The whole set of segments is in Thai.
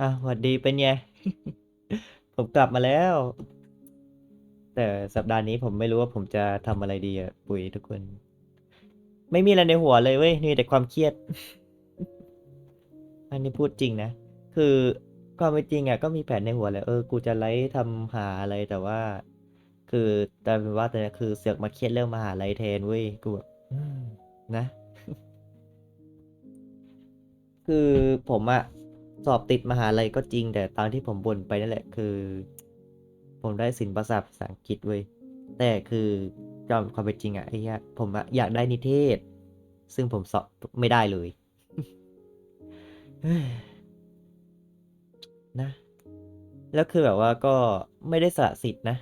อะหวัดดีเป็นไง ผมกลับมาแล้ว แต่สัปดาห์นี้ผมไม่รู้ว่าผมจะทำอะไรดีอะปุ๋ยทุกคน ไม่มีอะไรในหัวเลยเว้ยมีแต่ความเครียด อันนี้พูดจริงนะ คือความเป็นจริงอะก็มีแผนในหัวแหละเออกูจะไลฟ์ทำหาอะไรแต่ว่า คือแต่เป็นว่าแต่คือเสือกมาเครียดเรื่องมหาลัยแทนเว้ยกูแบบอืมนะ คือผมอะ สอบติดมหาลัยก็จริง แต่ตามที่ผมบ่นไปนั่นแหละคือ ผมได้ศิลปศาสตร์ภาษาอังกฤษเว้ยแต่คือจอมความเป็นจริงอะไอ้เหี้ยผมอะอยากได้นิเทศ ซึ่งผมสอบไม่ได้เลยนะ แล้วคือแบบว่าก็ไม่ได้สละสิทธิ์นะ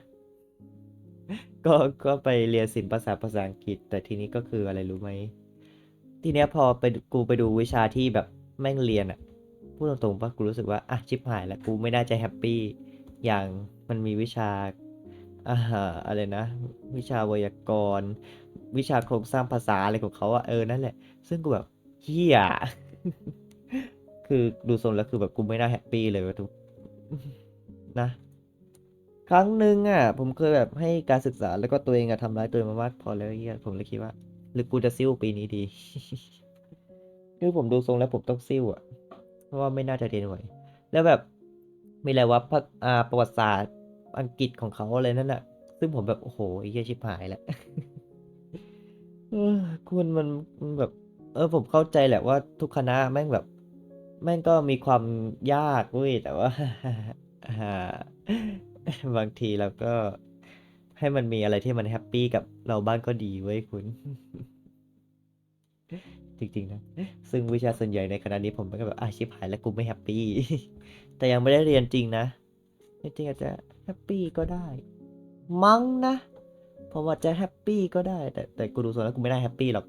ก็ก็ไปเรียนศิลปศาสตร์ภาษาอังกฤษ แต่ทีนี้ก็คืออะไรรู้ไหม ทีเนี้ยพอไปกูไปดูวิชาที่แบบแม่งเรียนอะ พูดตรงๆปะกูรู้สึกว่าอะชิบหายแล้วกูไม่น่าจะแฮปปี้อย่างมันมีวิชาอ่าอะไรนะ วิชาไวยากรณ์ วิชาโครงสร้างภาษาอะไรของเขาอะเออนั่นแหละ ซึ่งกูแบบเฮียคือดูทรงแล้วคือแบบกูไม่น่าแฮปปี้เลยวะทุกนะ ครั้งหนึ่งอะ ผมเคยแบบให้การศึกษาแล้วก็ตัวเองอะทำร้ายตัวเองมามากพอแล้วเฮียผมเลยคิดว่า หรือกูจะซิ่วปีนี้ดี คือผมดูทรงแล้วผมต้องซิ่วอะ เพราะว่าไม่น่าจะเรียนไหวแล้วแบบมีอะไรวะพระอ่าประวัติศาสตร์อังกฤษของเขาอะไรนั่นแหละซึ่งผมแบบ โอ้โหไอ้เหี้ยชิบหายแล้วคุณมันมันแบบ เออผมเข้าใจแหละว่าทุกคณะแม่งแบบ แม่งก็มีความยากเว้ยแต่ว่าบางทีเราก็ให้มันมีอะไรที่มันแฮปปี้กับเราบ้างก็ดีเว้ยคุณ จริงๆนะ ซึ่งวิชาส่วนใหญ่ในคณะนี้ผมก็แบบอาชิบหายแล้วกูไม่แฮปปี้ แต่ยังไม่ได้เรียนจริงนะ จริงอาจจะแฮปปี้ก็ได้ มั้งนะ ผมว่าจะแฮปปี้ก็ได้ แต่แต่กูดูส่วนแล้วกูไม่ได้แฮปปี้หรอก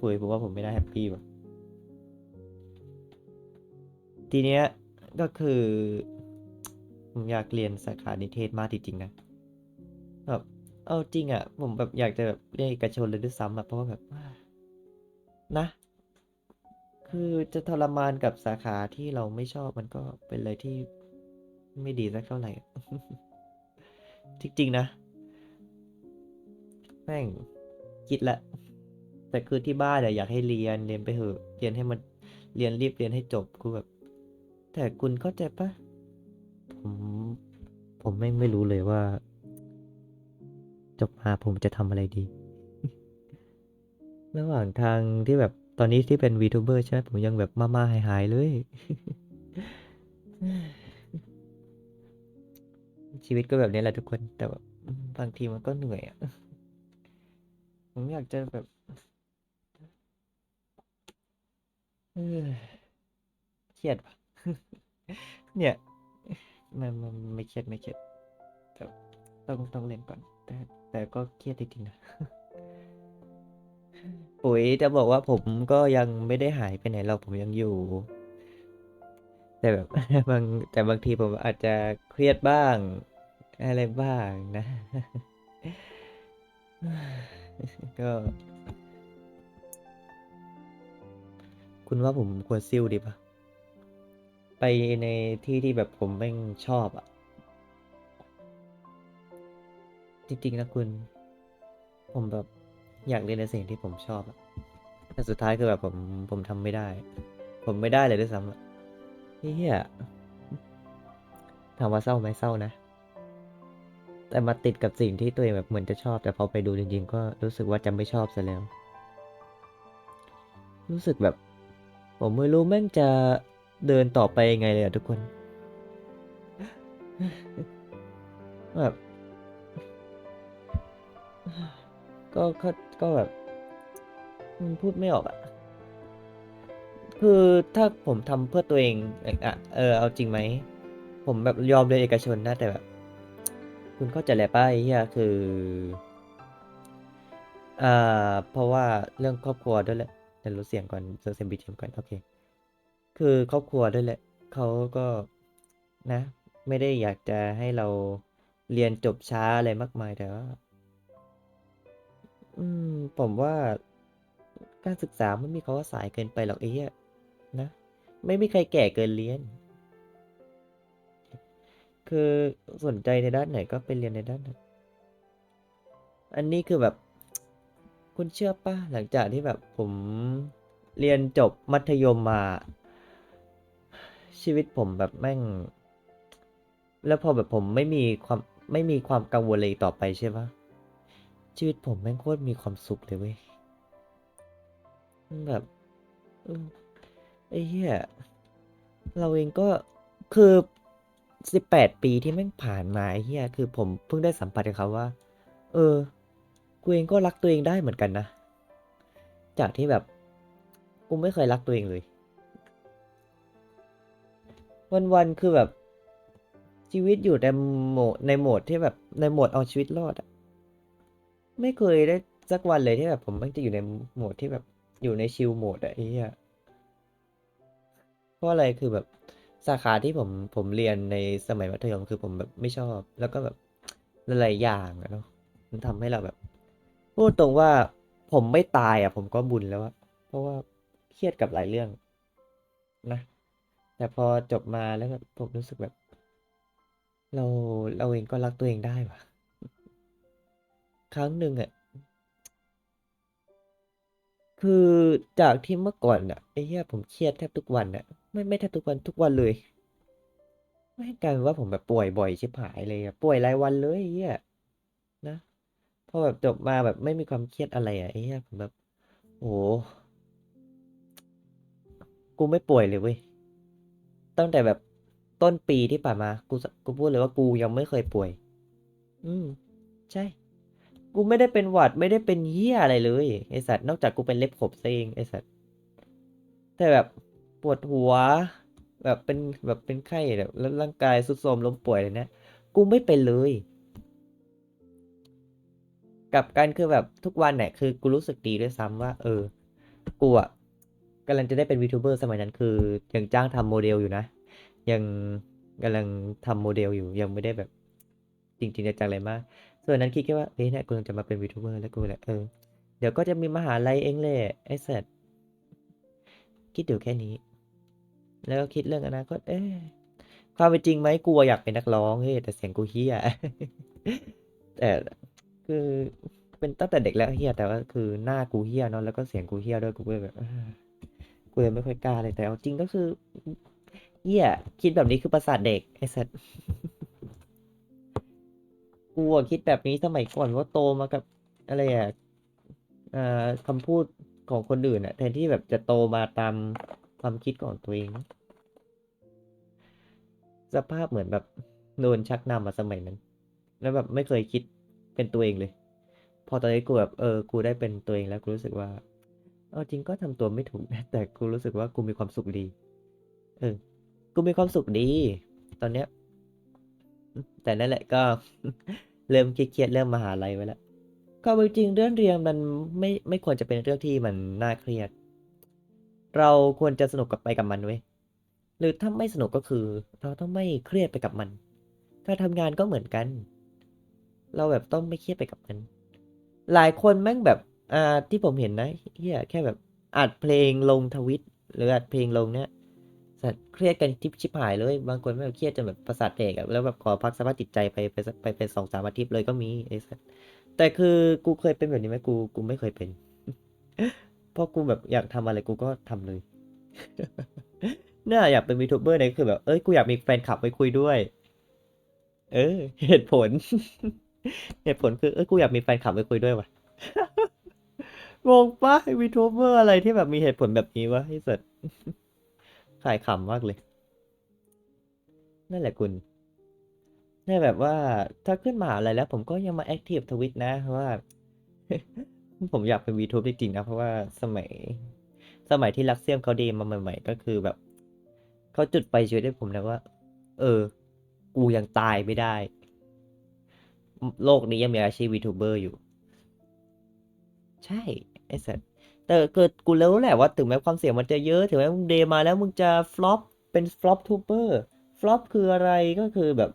ปุ๋ยผมว่าผมไม่ได้แฮปปี้ว่ะทีเนี้ยก็คือผมอยากเรียนสาขานิเทศมากจริงๆนะแบบเอาจริงอะ่ะ ผมแบบอยากจะแบบเรียนเอกชนเลยด้วยซ้ำอะเพราะว่าแบบ นะ คือจะทรมานกับสาขาที่เราไม่ชอบมันก็เป็นอะไรที่ไม่ดีสักเท่าไหร่ จริงๆนะ แม่งคิดละ แต่คือที่บ้านอะอยากให้เรียนเรียนไปเถอะ เรียนให้มันเรียนรีบเรียนให้จบกูแบบ แต่คุณเข้าใจปะผมผมแม่งไม่รู้เลยว่า จบมาผมจะทำอะไรดี ระหว่างทางที่แบบตอนนี้ที่เป็น VTuber ใช่ไหมผมยังแบบมาๆหายๆเลย ชีวิตก็แบบนี้แหละทุกคนแต่แบบบางทีมันก็เหนื่อยอะผมอยากจะแบบเครียดว่ะเนี่ยมันมันไม่เครียดไม่เครียดแต่ต้องต้องเล่นก่อน แต่แต่ก็เครียดจริงๆนะ ปุ๋ยจะบอกว่าผมก็ยังไม่ได้หายไปไหนหรอกผมยังอยู่ แต่แบบ บางแต่บางทีผมอาจจะเครียดบ้าง อะไรบ้างนะ ก็คุณว่าผมควรซิ่วดีปะไปในที่ที่แบบผมไม่ชอบอะจริงๆนะคุณ ผมแบบ อยากเรียนในสิ่งที่ผมชอบอะแต่สุดท้ายคือแบบผมผมทำไม่ได้ ผมไม่ได้เลยด้วยซ้ำอะเฮียถามว่าเศร้าไหมเศร้านะ แต่มาติดกับสิ่งที่ตัวเองแบบเหมือนจะชอบ แต่พอไปดูจริง ๆ ก็รู้สึกว่าจะไม่ชอบซะแล้ว รู้สึกแบบ ผมไม่รู้แม่งจะเดินต่อไปยังไงเลยอะทุกคนแบบ ก็ก็ก็แบบพูดไม่ออกอะคือถ้าผมทำเพื่อตัวเองอะเออเอาจริงไหม ผมแบบยอมเรียนเอกชนนะแต่แบบ คุณเข้าใจแหละป้าเหี้ยคืออ่าเพราะว่าเรื่องครอบครัวด้วยแหละเดี๋ยวลดเสียงก่อนลดเสียงบีทีมก่อนโอเค คือครอบครัวด้วยแหละเขาก็นะ ไม่ได้อยากจะให้เราเรียนจบช้าอะไรมากมายแต่ว่า อืม ผมว่าการศึกษาไม่มีคำว่าสายเกินไปหรอกไอ้เหี้ยนะ ไม่มีใครแก่เกินเรียน คือสนใจในด้านไหนก็ไปเรียนในด้านนั้นอันนี้คือแบบ คุณเชื่อป่ะ หลังจากที่แบบผมเรียนจบมัธยมมา ชีวิตผมแบบแม่ง แล้วพอแบบผมไม่มีความไม่มีความกังวลเลยต่อไปใช่ปะ ชีวิตผมแม่งโคตรมีความสุขเลยเว้ยแบบเออไอ้เหี้ยเราเองก็คือสิบแปดปีที่แม่งผ่านมาไอ้เหี้ยคือผมเพิ่งได้สัมผัสกับเขาว่า เออ กูเองก็รักตัวเองได้เหมือนกันนะ จากที่แบบ กูไม่เคยรักตัวเองเลย วันๆคือแบบชีวิตอยู่ในโหมดในโหมดที่แบบในโหมดเอาชีวิตรอดอะ ไม่เคยได้สักวันเลยที่แบบผมมันจะอยู่ในโหมดที่แบบอยู่ในชิลโหมดอะไอ้เหี้ยเพราะอะไรคือแบบสาขาที่ผมผมเรียนในสมัยมัธยมคือผมแบบไม่ชอบ แล้วก็แบบหลายๆอย่างอะเนาะมันทำให้เราแบบ พูดตรงว่าผมไม่ตายอะผมก็บุญแล้วอะเพราะว่าเครียดกับหลายเรื่อง นะ แต่พอจบมาแล้วแบบผมรู้สึกแบบ เราเราเองก็รักตัวเองได้ว่ะ ครั้งหนึ่งอะคือจากที่เมื่อก่อนอะไอ้เหี้ยผมเครียดแทบทุกวันอะ ไม่ไม่แทบทุกวันทุกวันเลย ไม่งกลายเป็นว่าผมแบบป่วยบ่อยชิบหายเลยอะป่วยรายวันเลยไอ้เหี้ยนะพอแบบจบมาแบบไม่มีความเครียดอะไรอะไอ้เหี้ยผมแบบโอ้โหกูไม่ป่วยเลยเว้ยตั้งแต่แบบต้นปีที่ผ่านมา กูกูพูดเลยว่ากูยังไม่เคยป่วย อืม ใช่ กูไม่ได้เป็นหวัดไม่ได้เป็นเหี้ยอะไรเลยไอสัตว์นอกจากกูเป็นเล็บขบซะเองไอสัตว์แต่แบบปวดหัว แบบเป็นแบบเป็นไข้แบบแล้วร่างกายทรุดโทรมล้มป่วยอะไรเนี้ยกูไม่เป็นเลยกับกันคือแบบทุกวันเนี่ยคือกูรู้สึกดีด้วยซ้ำว่า เออ กูอะกำลังจะได้เป็นวีทูเบอร์สมัยนั้นคือยังจ้างทำโมเดลอยู่นะ ยังกำลังทำโมเดลอยู่ยังไม่ได้แบบจริงๆจังๆอะไรมาก ส่วนนั้นคิดแค่ว่าเอ้ยเนี่ยกูกำลังจะมาเป็นวีทูเบอร์แล้วกูเลยเออเดี๋ยวก็จะมีมหาลัยเองแหละไอ้สัตว์คิดอยู่แค่นี้ แล้วก็คิดเรื่องอนาคตเอ๊ะความเป็นจริงไหมกูอะอยากเป็นนักร้องเฮ้ยแต่เสียงกูเฮี้ยแต่คือเป็นตั้งแต่เด็กแล้วเฮี้ยแต่ว่าคือหน้ากูเฮี้ยเนาะแล้วก็เสียงกูเฮี้ยด้วยกูเลยแบบกูเลยไม่ค่อยกล้าเลยแต่เอาจริงก็คือเฮี้ยคิดแบบนี้คือประสาทเด็กไอ้สัตว์ กูอะคิดแบบนี้สมัยก่อนว่าโตมากับอะไรอะอ่าคำพูดของคนอื่นอะแทนที่แบบจะโตมาตามความคิดของตัวเอง สภาพเหมือนแบบโดนชักนำมาสมัยนั้น แล้วแบบไม่เคยคิดเป็นตัวเองเลย พอตอนนี้กูแบบเออ กูได้เป็นตัวเองแล้วกูรู้สึกว่าเอาจริงก็ทำตัวไม่ถูกนะแต่กูรู้สึกว่ากูมีความสุขดี เออ กูมีความสุขดี ตอนเนี้ย แต่นั่นแหละก็ เริ่มเครียดเริ่มมหาลัยไว้แล้วความจริงเรื่องเรียนมันไม่ไม่ควรจะเป็นเรื่องที่มันน่าเครียด เราควรจะสนุกกับไปกับมันเว้ยหรือถ้าไม่สนุกก็คือ เราต้องไม่เครียดไปกับมัน การทำงานก็เหมือนกัน เราแบบต้องไม่เครียดไปกับมัน หลายคนแม่งแบบอ่าที่ผมเห็นนะเฮียแค่แบบอัดเพลงลงทวิต หรืออัดเพลงลงเนี้ย สัตว์เครียดกันทิปชิบหายเลย บางคนแม่เครียดจนแบบประสาทแตกอะแล้วแบบขอพักสภาพจิตใจไปไปไปเป็นสองสามอาทิตย์เลยก็มีไอ้สัตว์แต่คือกูเคยเป็นแบบนี้ไหมกูกูไม่เคยเป็นเพราะกูแบบอยากทำอะไรกูก็ทำเลยน่าอยากเป็นวีทูบเบอร์เนี่ยคือแบบเอ้ยกูอยากมีแฟนคลับไปคุยด้วย เออ เหตุผล เหตุผลคือเอ้ยกูอยากมีแฟนคลับไปคุยด้วยว่ะงงปะวีทูบเบอร์อะไรที่แบบมีเหตุผลแบบนี้วะไอ้สัส ขายขำมากเลย นั่นแหละคุณนี่แบบว่าถ้าขึ้นมาอะไรแล้ว ผมก็ยังมาแอคทีฟทวิตนะเพราะว่า ผมอยากเป็นวีทูบจริงๆนะ เพราะว่าสมัย สมัยที่รักเซียมเขาดีมาใหม่ๆ ก็คือแบบเขาจุดไฟชีวิตให้ผมนะว่า เออ กูยังตายไม่ได้ โลกนี้ยังมีอาชีพวีทูเบอร์อยู่ ใช่ ไอ้สัส แต่เกิดกูรู้วแหละว่าถึงแม้ความเสี่ยงมันจะเยอะ ถึงแม้มึงเดมาแล้วมึงจะฟลอปเป็นฟลอปทูเบอร์ฟลอปคืออะไรก็คือแบบ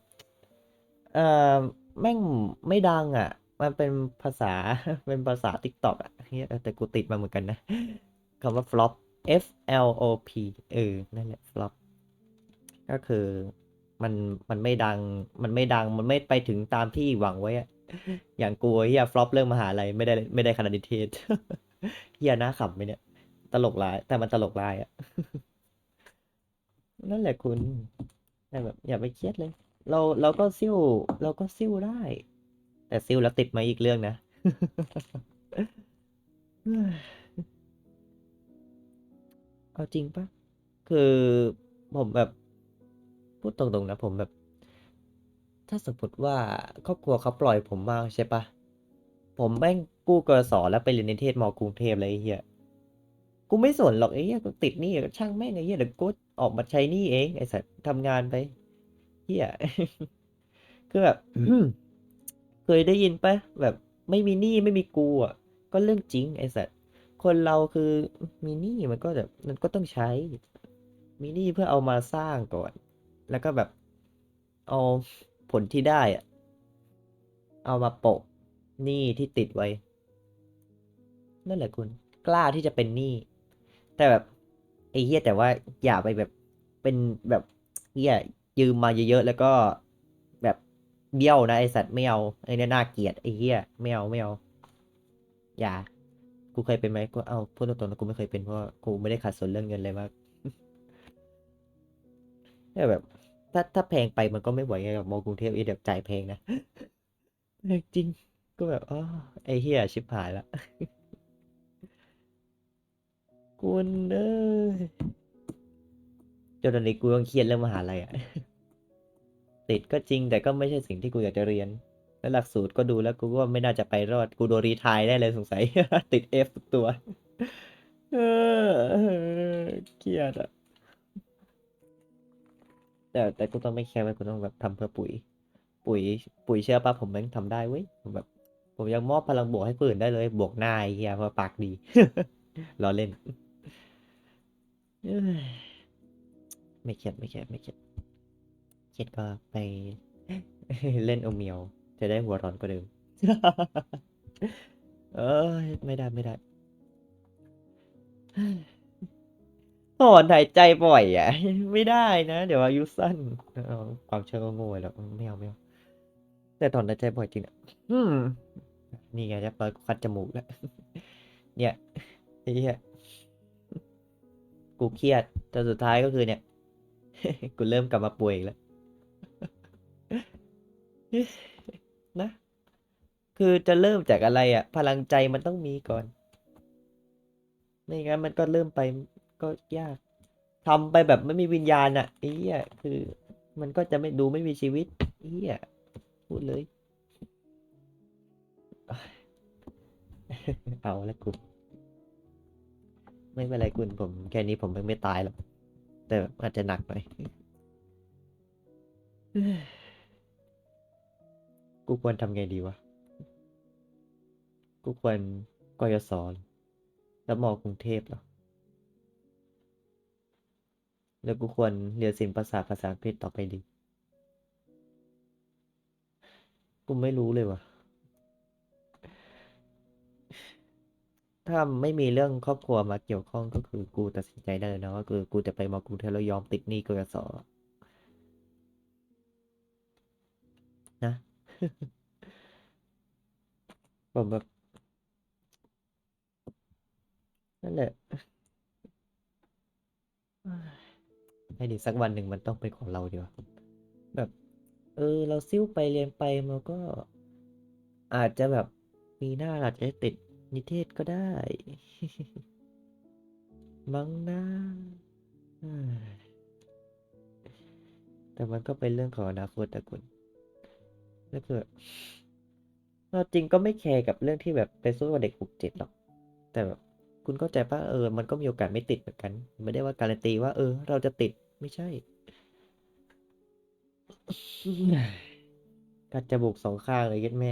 เอ่อแม่งไม่ดังอะ มันเป็นภาษาเป็นภาษาติ๊กต็อกอะเฮียแต่กูติดมาเหมือนกันนะคำว่าฟลอป F L O P เออ นั่นแหละ flop ก็คือมันมันไม่ดัง มันไม่ดัง มันไม่ไปถึงตามที่หวังไว้อะอย่างกูเฮีย flop เรื่องมหาลัยไม่ได้ไม่ได้คณะนิเทศ เฮียน่าขำไหมเนี่ย ตลกร้าย แต่มันตลกร้ายอะนั่นแหละคุณแต่แบบอย่าไปเครียดเลย เราเราก็ซิ่วเราก็ซิ่วได้ แต่ซิ่วแล้วติดมาอีกเรื่องนะเอาจริงปะคือผมแบบพูดตรงๆนะผมแบบ ถ้าสมมติว่าครอบครัวเขาปล่อยผมมาใช่ปะ ผมแม่งกู้กสแล้วไปเรียนนิเทศมอกรุงเทพเลยไอ้เฮียกูไม่สนหรอกไอ้เฮียกูติดหนี้ก็ช่างแม่งไอ้เฮียเดี๋ยวกูออกมาใช้หนี้เองไอ้สัตว์ทำงานไปเฮียคือแบบเคยได้ยินปะแบบไม่มีหนี้ไม่มีกูอะก็เรื่องจริงไอ้สัตว์คนเราคือมีหนี้มันก็แบบมันก็ต้องใช้ มีหนี้เพื่อเอามาสร้างก่อน แล้วก็แบบเอาผลที่ได้อะเอามาโปะ หนี้ที่ติดไว้ นั่นแหละคุณ กล้าที่จะเป็นหนี้แต่แบบไอ้เหี้ยแต่ว่าอย่าไปแบบเป็นแบบเหี้ยยืมมาเยอะๆแล้วก็แบบเบี้ยวนะไอสัตว์ไม่เอาไอ้เนี่ยน่าเกลียดไอ้เหี้ยไม่เอาไม่เอาอย่า กูเคยเป็นไหมกูเอาพูดตรงๆนะกูไม่เคยเป็นเพราะกูไม่ได้ขัดสนเรื่องเงินเลยมากแต่แบบ ถ้าถ้าแพงไปมันก็ไม่ไหวไงกับมอกรุงเทพเอเดี๋ยวจ่ายแพงนะแพงจริง ก็แบบอ๋อไอ้เหี้ยชิบหายละคุณเอ้ยจนตอนนี้กูต้องเครียดเรื่องมหาลัยอะติดก็จริงแต่ก็ไม่ใช่สิ่งที่กูอยากจะเรียน แล้วหลักสูตรก็ดูแล้วกูก็ไม่น่าจะไปรอด กูโดนรีทายได้เลยสงสัย ติดเอฟทุกตัว เออเครียดอะแต่แต่กูต้องไม่แคร์ไว้กูต้องแบบทำเพื่อปุ๋ย ปุ๋ย ปุ๋ยเชื่อป่ะผมแม่งทำได้เว้ยผมแบบ ผมยังมอบพลังบวกให้คนอื่นได้เลย บวกหน้าไอ้เฮียเพราะปากดีล้อเล่น ไม่เครียดไม่เครียดไม่เครียดเครียดก็ไปเล่นโอเมียว จะได้หัวร้อนกว่าเดิม เอ้ยไม่ได้ไม่ได้ถอนหายใจบ่อยอะ ไม่ได้นะ เดี๋ยวอายุสั้นเอาความเชื่อก็โง่แล้วไม่เอาไม่เอาแต่ถอนหายใจบ่อยจริงอะ นี่ไงจะเปิดคัดจมูกแล้ว เนี่ยไอ้เหี้ยกูเครียดจนสุดท้ายก็คือเนี่ย กูเริ่มกลับมาป่วยอีกแล้ว นะ คือจะเริ่มจากอะไรอะ พลังใจมันต้องมีก่อน ไม่งั้นมันก็เริ่มไปก็ยากทำไปแบบไม่มีวิญญาณอะไอ้เหี้ยคือ มันก็จะไม่ดูไม่มีชีวิตไอ้เหี้ยพูดเลย เอาละคุณไม่เป็นไรคุณผมแค่นี้ผมไม่ตายหรอก แต่อาจจะหนักหน่อยกูควรทำไงดีวะ กูควรกยศแล้วมอกรุงเทพหรอ แล้วกูควรเรียนศิลปศาสตร์ภาษาอังกฤษต่อไปดี กูไม่รู้เลยวะ ถ้าไม่มีเรื่องครอบครัวมาเกี่ยวข้องก็คือกูตัดสินใจได้เลยนะว่าคือกูจะไปมอกรุงเทพแล้วยอมติดหนี้กยศนะผมแบบนั่นแหละให้ดีสักวันหนึ่งมันต้องเป็นของเราดีกว่าแบบ เออ เราซิ่วไปเรียนไปมันก็ อาจจะแบบปีหน้าอาจจะติด นิเทศก็ได้ มั้งนะแต่มันก็เป็นเรื่องของอนาคตแต่คุณแล้วคือเราจริงก็ไม่แคร์กับเรื่องที่แบบไปสู้กับเด็กหกเจ็ดหรอก แต่แบบคุณเข้าใจป่ะเออ มันก็มีโอกาสไม่ติดเหมือนกัน ไม่ได้ว่าการันตีว่า เออ เราจะติดไม่ใช่ กัดจมูกสองข้างเลยยัดแม่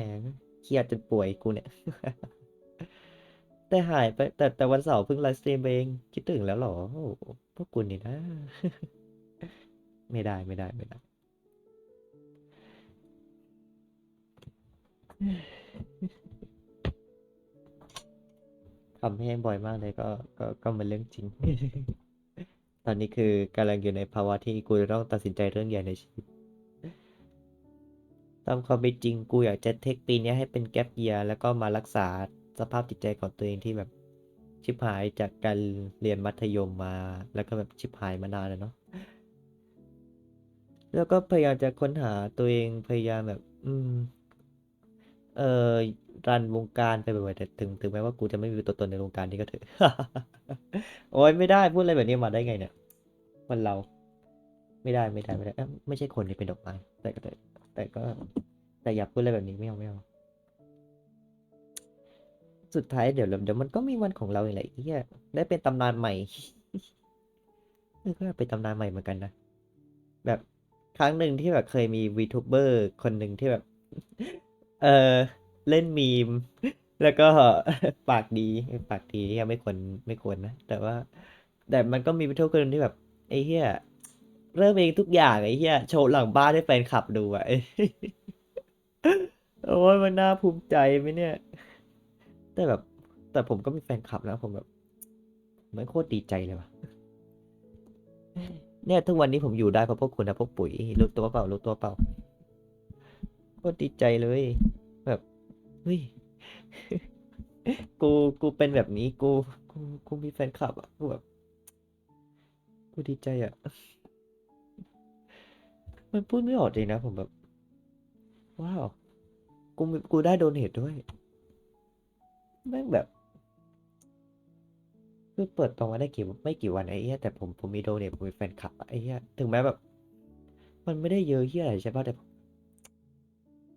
เครียดจนป่วยกูเนี่ย แต่หายไป แต่แต่วันเสาร์เพิ่งไลฟ์สตรีมเองคิดถึงแล้วหรอพวกคุณนี่นะ ไม่ได้ไม่ได้ไม่ได้ขำแห้งบ่อยมากเลยก็ก็ก็มันเรื่องจริง ตอนนี้คือกำลังอยู่ในภาวะที่กูจะต้องตัดสินใจเรื่องใหญ่ในชีวิตตามความเป็นจริงกูอยากจะเทคปีนี้ให้เป็นแก p เ e ียแล้วก็มารักษา สภาพจิตใจของตัวเองที่แบบชิบหายจากการเรียนมัธยมมา แล้วก็แบบชิบหายมานานแล้วเนาะแล้วก็พยายามจะค้นหาตัวเองพยายามแบบ อืม เอ่อรันวงการไปบ่อยๆแต่ถึงถึงแม้ว่ากูจะไม่มีตัวตนในวงการนี้ก็เถอะโอ้ยไม่ได้พูดอะไรแบบนี้มาได้ไงเนี่ยคนเรา ไม่ได้ไม่ได้ไม่ได้เอ้ยไม่ใช่คนนี่เป็นดอกไม้แต่ก็แต่แต่ก็ แต่อย่าพูดอะไรแบบนี้ไม่เอาไม่เอา สุดท้ายเดี๋ยวเดี๋ยวมันก็มีวันของเราองแหละไอ้เฮียได้เป็นตำนานใหม่ก็เป็นตำนานใหม่เหมือนกันนะ แบบครั้งหนึ่งที่แบบเคยมีวีทูเบอร์คนหนึ่งที่แบบ เออเล่นมีม แล้วก็ปากดีปากดียังไม่ควรไม่ควรนะ แต่ว่า แต่มันก็มีวีทูเบอร์คนนึงที่แบบไอ้เหี้ยเริ่มเองทุกอย่างไอ้เหี้ยโชว์หลังบ้านให้แฟนคลับดูอะโอ้ยมันน่าภูมิใจไหมเนี่ย แต่แบบ แต่ผมก็มีแฟนคลับนะผมแบบไม่โคตรดีใจเลยว่ะเนี่ยทุกวันนี้ผมอยู่ได้เพราะพวกคุณนะพวกปุ๋ยรู้ตัวเปล่ารู้ตัวเปล่าโคตรดีใจเลย แบบเฮ้ยกูกูเป็นแบบนี้กูกูกูมีแฟนคลับอะกูแบบกูดีใจอะมันพูดไม่ออกเลยนะผมแบบ ว้าว กูกูได้โดนเนทด้วย แม่งแบบ คือเปิดตัวมาได้กี่ไม่กี่วันไอ้เหี้ยแต่ผมผมมีโดเนทผมมีแฟนคลับไอ้เหี้ยถึงแม้แบบ มันไม่ได้เยอะเหี้ยอะไรใช่ป่ะแต่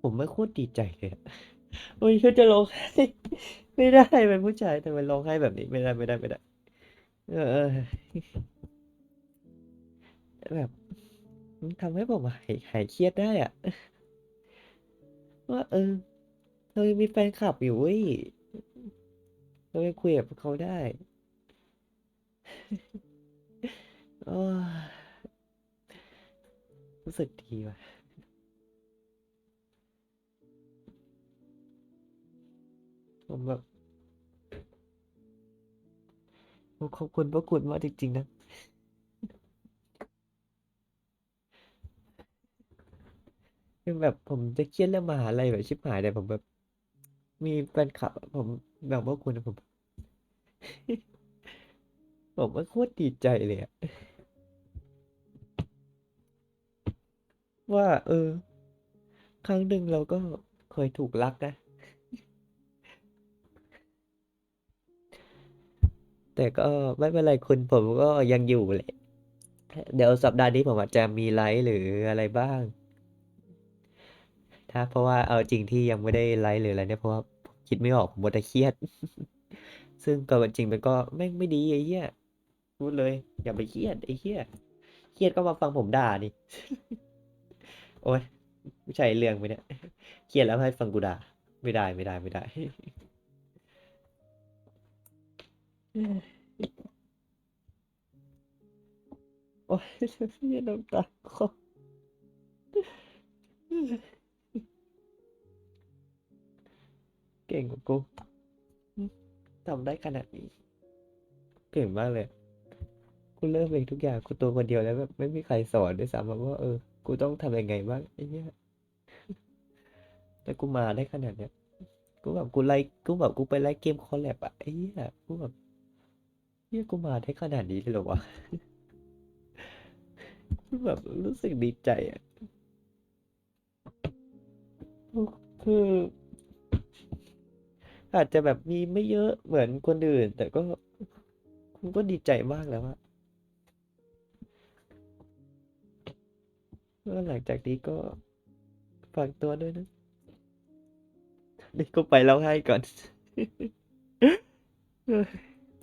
ผมไม่โคตรดีใจเลยอะโอ้ยคือจะร้องไห้ไม่ได้เป็นผู้ชายแต่มันร้องไห้แบบนี้ไม่ได้ไม่ได้ไม่ได้ เออเออแบบทำให้ผมหายหายเครียดได้อะว่าเออเรายังมีแฟนคลับอยู่เว้ย เรายังคุยกับเขาได้โอ้รู้สึกดีว่ะผมแบบขอบคุณพระคุณมากจริง ๆ นะคือแบบผมจะเครียดเรื่องมหาลัยแบบชิบหายแต่ผมแบบ มีแฟนคลับผม แบบว่าคุณผมผมว่าโคตรดีใจเลยอะว่า เออ ครั้งหนึ่งเราก็เคยถูกรักนะ แต่ก็ไม่เป็นไรคุณผมก็ยังอยู่แหละ เดี๋ยวสัปดาห์นี้ผมอาจจะมีไลฟ์หรืออะไรบ้าง ถ้าเพราะว่าเอาจริงที่ยังไม่ได้ไลฟ์หรืออะไรเนี่ยเพราะว่า คิดไม่ออกผมมัวแต่เครียด ซึ่งก็จริงมันก็ไม่ไม่ดีไอ้เหี้ยพูดเลย อย่าไปเครียดไอ้เหี้ยเครียดก็มาฟังผมด่าดิโอ้ยไม่ใช่เรื่องไปเนี่ยเครียดแล้วให้ฟังกูด่าไม่ได้ไม่ได้ไม่ได้โอ้ยเหี้ยน้ำตาคอ เก่งกว่ากูทำได้ขนาดนี้ เก่งมากเลยกูเริ่มเองทุกอย่างกูตัวคนเดียวแล้วแบบไม่มีใครสอนด้วยซ้ำอะว่าเออ กูต้องทำยังไงบ้างไอ้เนี้ยแต่กูมาได้ขนาดเนี้ยกูแบบกูไลค์กูแบบกูไปไลค์เกมคอลแลบอะไอ้เหี้ยกูแบบเหี้ยกูมาได้ขนาดนี้เลยเหรอวะกูแบบรู้สึกดีใจอะคือ อาจจะแบบมีไม่เยอะเหมือนคนอื่น แต่ก็คุณก็ดีใจมากแล้วอะแล้วหลังจากนี้ก็ฝากตัวด้วยนะ นี่ก็ไปแล้วให้ก่อน